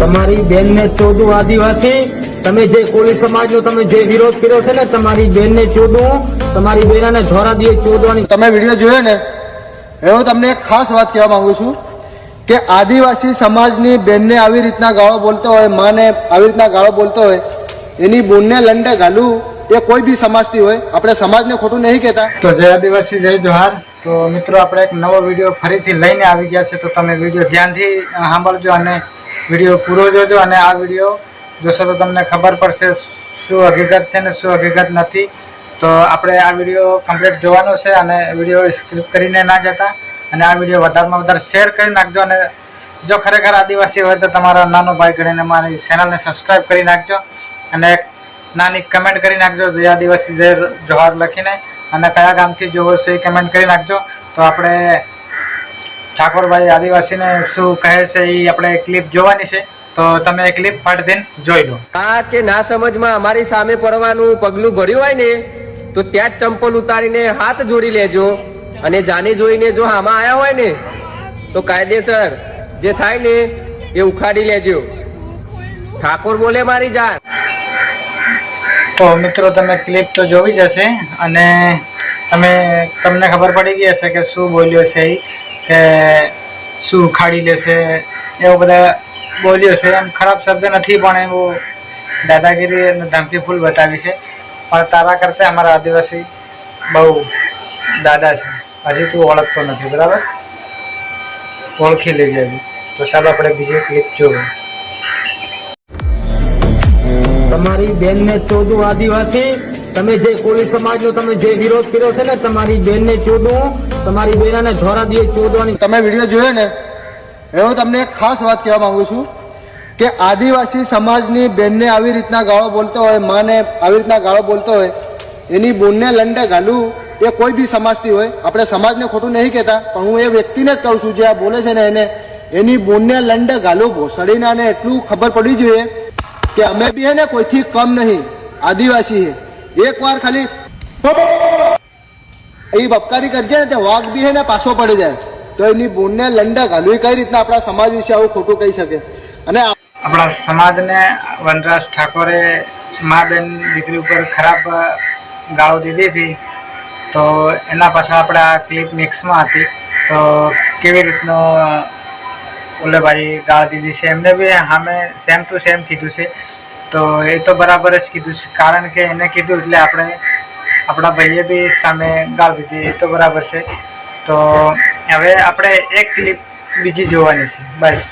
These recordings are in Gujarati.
તમારી બેનને ચોદું આદિવાસી તમે જે કોળી સમાજનો તમે જે વિરોધ કર્યો છે ને તમારી બેનને ચોદું તમારી બેનાને ધોરા દીએ ચોદવાની તમે વીડિયો જોયો ને એવો તમને એક ખાસ વાત કહેવા માંગુ છું કે આદિવાસી સમાજની બેનને આવી રીતના ગાળો બોલતો હોય માને આવી રીતના ગાળો બોલતો હોય એની બોનને લંડે ઘાલું એ કોઈ બી સમાજથી હોય. આપણે સમાજને ખોટું નહીં કહેતા. તો જય આદિવાસી જય જોહાર. તો મિત્રો આપણે એક નવો વીડિયો ફરીથી લઈને આવી ગયા છે. તો તમે વીડિયો ધ્યાનથી સાંભળજો અને વીડિયો પૂરો જોજો અને આ વીડિયો જોશો તો તમને ખબર પડશે શું હકીકત છે ને શું હકીકત નથી. તો આપણે આ વીડિયો કમ્પ્લીટ જોવાનો છે અને વીડિયો સ્ક્રિપ કરીને ના જતા. અને આ વીડિયો વધારેમાં વધારે શેર કરી નાખજો અને જો ખરેખર આદિવાસી હોય તો તમારા નાનો ભાઈ ગણીને મારી ચેનલને સબસ્ક્રાઈબ કરી નાખજો. અને નાની કમેન્ટ કરી નાખજો જય આદિવાસી જય જોહાર લખીને. અને કયા ગામથી જોવો છે એ કમેન્ટ કરી નાખજો. તો આપણે ઠાકોરભાઈ આદિવાસીને શું કહે છે એ આપણે ક્લિપ જોવાની છે. તો તમે ક્લિપ ફાટ દઈને જોઈ લો. આ કે ના સમજમાં અમારી સામે પડવાનું પગલું ભર્યું હોય ને તો ત્યાં જ ચંપલ ઉતારીને હાથ જોડી લેજો. અને જાણી જોઈને જો આમાં આવ્યા હોય ને તો કાયદેસર જે થાય ને એ ઉખાડી લેજો. ઠાકોર બોલે મારી જાન. તો મિત્રો તમે ક્લિપ તો જોવી જ હશે અને તમે તમને ખબર પડી ગઈ હશે કે શું બોલ્યો છે એ કે શું ઉખાડી લેશે, એવો બધા બોલ્યો છે. એમ ખરાબ શબ્દ નથી, પણ એવું દાદાગીરી અને ધમકી ફૂલ બતાવી છે. પણ તારા કરતાં અમારા આદિવાસી બહુ દાદા છે. હજી તું ઓળખતો નથી, બરાબર? ઓળખી લેજે હજી. તો ચાલો આપણે બીજી ક્લિપ જોઈએ તમારી બેનને ચોદું આદિવાસી. તમે જે કોળી સમાજનો તમે જે વિરોધ કર્યો છે ને, તમારી બેનને ચોદું તમારી બેનાને ધોરા દીએ ચોદવાની તમે વીડિયો જોયો ને એવો તમને એક ખાસ વાત કહેવા માંગુ છું કે આદિવાસી સમાજની બેનને આવી રીતના ગાળો બોલતો હોય, માને આવી રીતના ગાળો બોલતો હોય, એની બોનને લંડે ગાલું એ કોઈ બી સમાજથી હોય. આપણે સમાજને ખોટું નહીં કહેતા, પણ હું એ વ્યક્તિને જ કહું છું, જે આ બોલે છે ને એને, એની બોનને લંડે ઘાલું ભોસડીને અને એટલું ખબર પડવી જોઈએ કે અમે બી હે ને કોઈથી કમ નહીં. આદિવાસી હે. એક વાર ખાલી એ બપકારી કરજે ને તે વાઘ બી હે ને પાછો પડી જાય. તો એની બોનને લંડા ઘાલવી કઈ રીતના આપણા સમાજ વિશે આવું ખોટું કહી શકે? અને આપણા સમાજને વનરાજ ઠાકોરે મા બેન દીકરી ઉપર ખરાબ ગાળો દીધી હતી. તો એના પાછળ આ ક્લિપ મિક્સમાં હતી. તો કેવી રીતનો ઓલે ભાઈ ગાળ દીધી છે? એમને બી સામે સેમ ટુ સેમ કીધું છે. તો એ તો બરાબર જ કીધું છે. કારણ કે એને કીધું એટલે આપણે આપણા ભાઈએ બી સામે ગાળ દીધી. એ તો બરાબર છે. તો હવે આપણે એક ક્લિપ બીજી જોવાની છે. બસ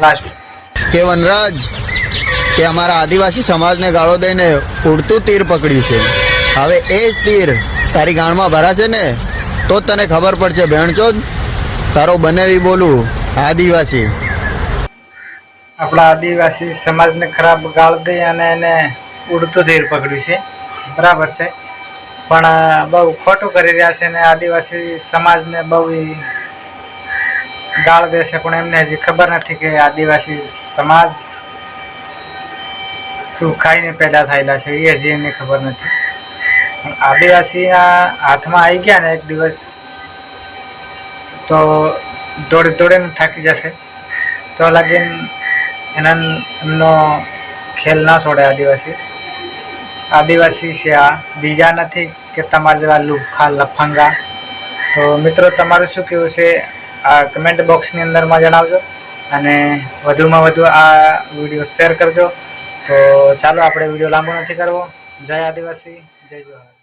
લાસ્ટ કે વનરાજ, કે અમારા આદિવાસી સમાજને ગાળો દઈને ઉડતું તીર પકડ્યું છે. હવે એ જ તીર તારી ગાણમાં ભરાશે ને? તો જ તને ખબર પડશે, ભેણચોદ. તારો બનેવી બોલું, આદિવાસી. આપણા આદિવાસી સમાજને ખરાબ ગાળ દઈ અને એને ઉડતું તીર પકડ્યું છે. બરાબર છે. પણ બહુ ખોટું કરી રહ્યા છે અને આદિવાસી સમાજને બહુ ગાળ ગાળ દેશે પણ એમને હજી ખબર નથી કે આદિવાસી સમાજ શું ખાઈને પેદા થયેલા છે. એ હજી એને ખબર નથી. પણ આદિવાસીના હાથમાં આવી ગયા ને એક દિવસ, તો દોડી દોડીને થાકી જશે. તો લાગીન એના એમનો ખેલ ના છોડે આદિવાસી. આદિવાસી છે આ. બીજા નથી કે તમારા જેવા લુખા, લફંગા. તો મિત્રો, તમારું શું કહેવું છે? આ કમેન્ટ બોક્સની અંદરમાં જણાવજો અને વધુમાં વધુ આ વીડિયો શેર કરજો. તો ચાલો, આપણે વીડિયો લાંબો નથી કરવો. જય આદિવાસી, જય જોહાર.